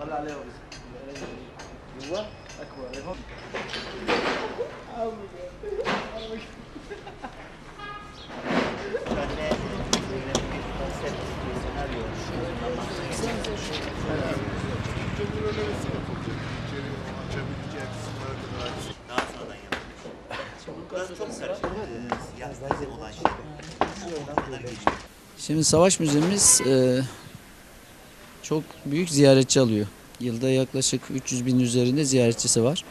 طلع عليه جوا اكبر عليهم Şöyle böyle bir konsept, bir senaryo oluşturmak Daha sonradan yapılmış. Burası çok karışık. Ee, Siyah bizim olan şey. Şuradan kadar geçti. Şimdi Savaş Müzemiz e, çok büyük ziyaretçi alıyor. Yılda yaklaşık 300 bin üzerinde ziyaretçisi var.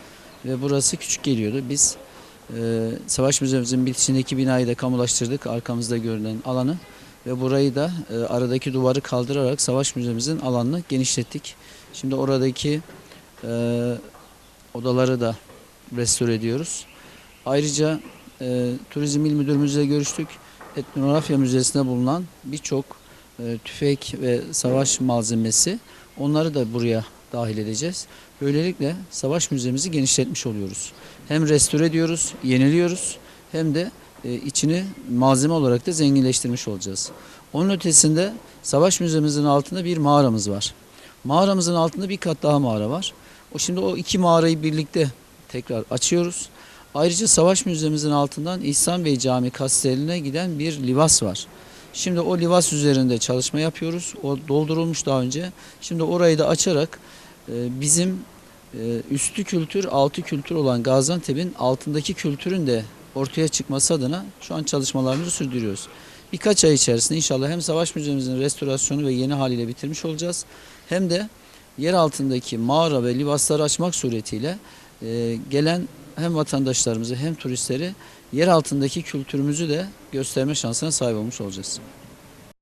Ve burası küçük geliyordu. Biz e, Savaş Müzemizin bitişindeki binayı da kamulaştırdık. Arkamızda görülen alanı. Ve burayı da e, aradaki duvarı kaldırarak Savaş Müzemizin alanını genişlettik. Şimdi oradaki e, odaları da restore ediyoruz. Ayrıca e, Turizm İl Müdürümüzle görüştük. Etnografya Müzesi'nde bulunan birçok tüfek ve savaş malzemesi onları da buraya dahil edeceğiz. Böylelikle savaş müzemizi genişletmiş oluyoruz. Hem restore ediyoruz, yeniliyoruz hem de e, içini malzeme olarak da zenginleştirmiş olacağız. Onun ötesinde savaş müzemizin altında bir mağaramız var. Mağaramızın altında bir kat daha mağara var. O şimdi o iki mağarayı birlikte tekrar açıyoruz. Ayrıca Savaş Müzemizin altından İhsan Bey Camii kasteline giden bir livas var. Şimdi o livas üzerinde çalışma yapıyoruz. O doldurulmuş daha önce. Şimdi orayı da açarak e, bizim e, üstü kültür, altı kültür olan Gaziantep'in altındaki kültürün de ortaya çıkması adına şu an çalışmalarımızı sürdürüyoruz. Birkaç ay içerisinde inşallah hem Savaş Müzemizin restorasyonu ve yeni haliyle bitirmiş olacağız. Hem de yer altındaki mağara ve livasları açmak suretiyle e, gelen hem vatandaşlarımızı hem turistleri yer altındaki kültürümüzü de gösterme şansına sahip olmuş olacağız.